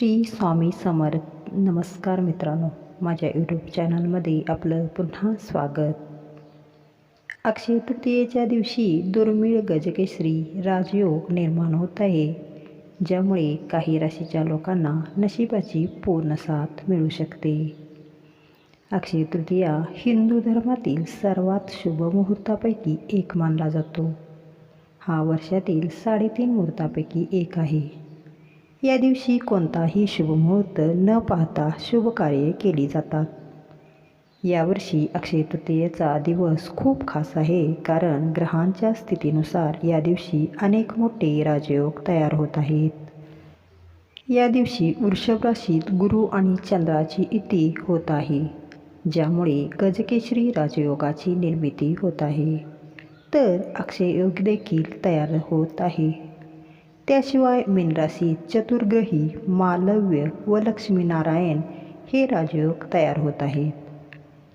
श्री स्वामी समर्थ. नमस्कार मित्रांनो माझ्या यूट्यूब चॅनलमध्ये आपलं पुन्हा स्वागत. अक्षय तृतीयेच्या दिवशी दुर्मिळ गजकेश्री राजयोग निर्माण होत आहे ज्यामुळे काही राशीच्या लोकांना नशिबाची पूर्ण साथ मिळू शकते. अक्षय तृतीया हिंदू धर्मातील सर्वात शुभ मुहूर्तापैकी एक मानला जातो. हा वर्षातील साडेतीन मुहूर्तापैकी एक आहे. या दिवशी कोणताही शुभमुहूर्त न पाहता शुभ कार्ये केली जातात. यावर्षी अक्षय तृतीयेचा दिवस खूप खास आहे कारण ग्रहांच्या स्थितीनुसार या दिवशी अनेक मोठे राजयोग तयार होत आहेत. या दिवशी वृषभ राशीत गुरु आणि चंद्राची इती होत आहे ज्यामुळे गजकेशरी राजयोगाची निर्मिती होत आहे. तर अक्षय योग देखील तयार होत आहे. त्याशिवाय मीनराशी चतुर्ग्रही मालव्य व लक्ष्मीनारायण हे राजयोग तयार होत आहेत.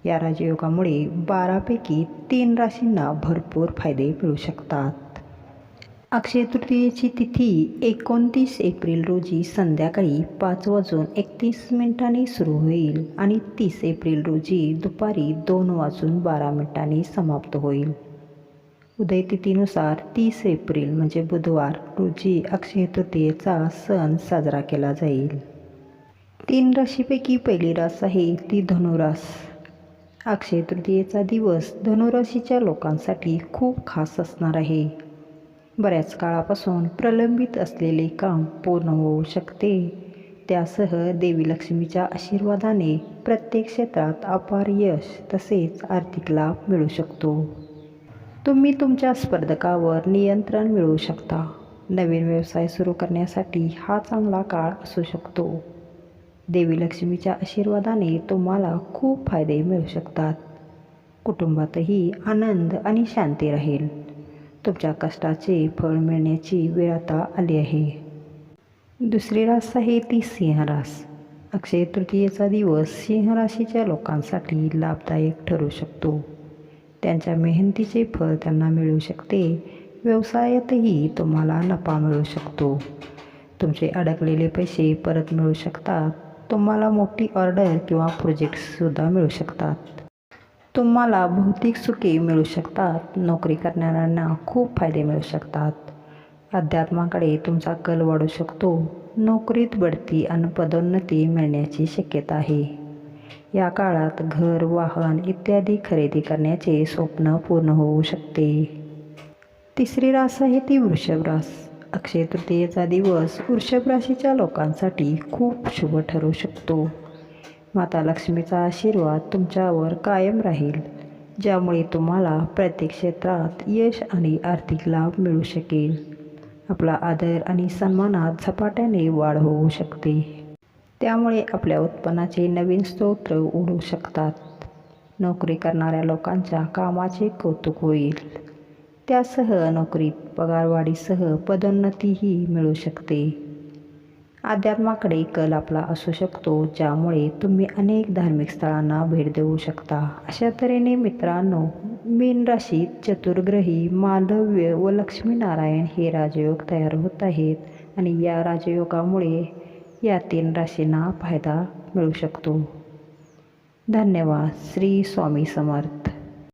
या राजयोगामुळे बारापैकी तीन राशींना भरपूर फायदे मिळू शकतात. अक्षय तृतीयेची तिथी एकोणतीस एप्रिल रोजी संध्याकाळी पाच वाजून एकतीस मिनिटांनी सुरू होईल आणि तीस एप्रिल रोजी दुपारी दोन वाजून बारा मिनिटांनी समाप्त होईल. उदयतिथीनुसार तीस एप्रिल म्हणजे बुधवार रोजी अक्षय तृतीयेचा सण साजरा केला जाईल. तीन राशीपैकी पहिली रास आहे ती धनुरास. अक्षय तृतीयेचा दिवस धनुराशीच्या लोकांसाठी खूप खास असणार आहे. बऱ्याच काळापासून प्रलंबित असलेले काम पूर्ण होऊ शकते. त्यासह देवी लक्ष्मीच्या आशीर्वादाने प्रत्येक क्षेत्रात अपार यश तसेच आर्थिक लाभ मिळू शकतो. तुम्ही तुमच्या स्पर्धकावर नियंत्रण मिळवू शकता. नवीन व्यवसाय सुरू करण्यासाठी हा चांगला काळ असू शकतो. देवी लक्ष्मीच्या आशीर्वादाने तुम्हाला खूप फायदे मिळू शकतात. कुटुंबातही आनंद आणि शांती राहील. तुमच्या कष्टाचे फळ मिळण्याची वेळ आता आली आहे. दुसरी रास आहे ती सिंहरास अक्षय तृतीयेचा दिवस सिंह राशीच्या लोकांसाठी लाभदायक ठरू शकतो. त्यांच्या मेहनतीचे फळ त्यांना मिळू शकते. व्यवसायातही तुम्हाला नफा मिळू शकतो. तुमचे अडकलेले पैसे परत मिळू शकतात. तुम्हाला मोठी ऑर्डर किंवा प्रोजेक्ट्ससुद्धा मिळू शकतात. तुम्हाला भौतिक सुखे मिळू शकतात. नोकरी करणाऱ्यांना खूप फायदे मिळू शकतात. अध्यात्माकडे तुमचा कल वाढू शकतो. नोकरीत बढती आणि पदोन्नती मिळण्याची शक्यता आहे. या काळात घर वाहन इत्यादी खरेदी करण्याचे स्वप्न पूर्ण होऊ शकते. तिसरी रास आहे ती वृषभ रास. अक्षय तृतीयेचा दिवस वृषभ राशीच्या लोकांसाठी खूप शुभ ठरू शकतो. माता लक्ष्मीचा आशीर्वाद तुमच्यावर कायम राहील ज्यामुळे तुम्हाला प्रत्येक क्षेत्रात यश आणि आर्थिक लाभ मिळू शकेल. आपला आदर आणि सन्मानात झपाट्याने वाढ होऊ शकते. त्यामुळे आपल्या उत्पन्नाचे नवीन स्रोत उडू शकतात. नोकरी करणाऱ्या लोकांच्या कामाचे कौतुक होईल. त्यासह नोकरीत पगारवाढीसह पदोन्नतीही मिळू शकते. अध्यात्माकडे कल आपला असू शकतो ज्यामुळे तुम्ही अनेक धार्मिक स्थळांना भेट देऊ शकता. अशा तऱ्हेने मित्रांनो मीन राशीत चतुर्ग्रही मालव्य व लक्ष्मीनारायण हे राजयोग तयार होत आहेत. आणि या राजयोगामुळे या तीन राशींना फायदा मिळू शकतो. धन्यवाद. श्री स्वामी समर्थ.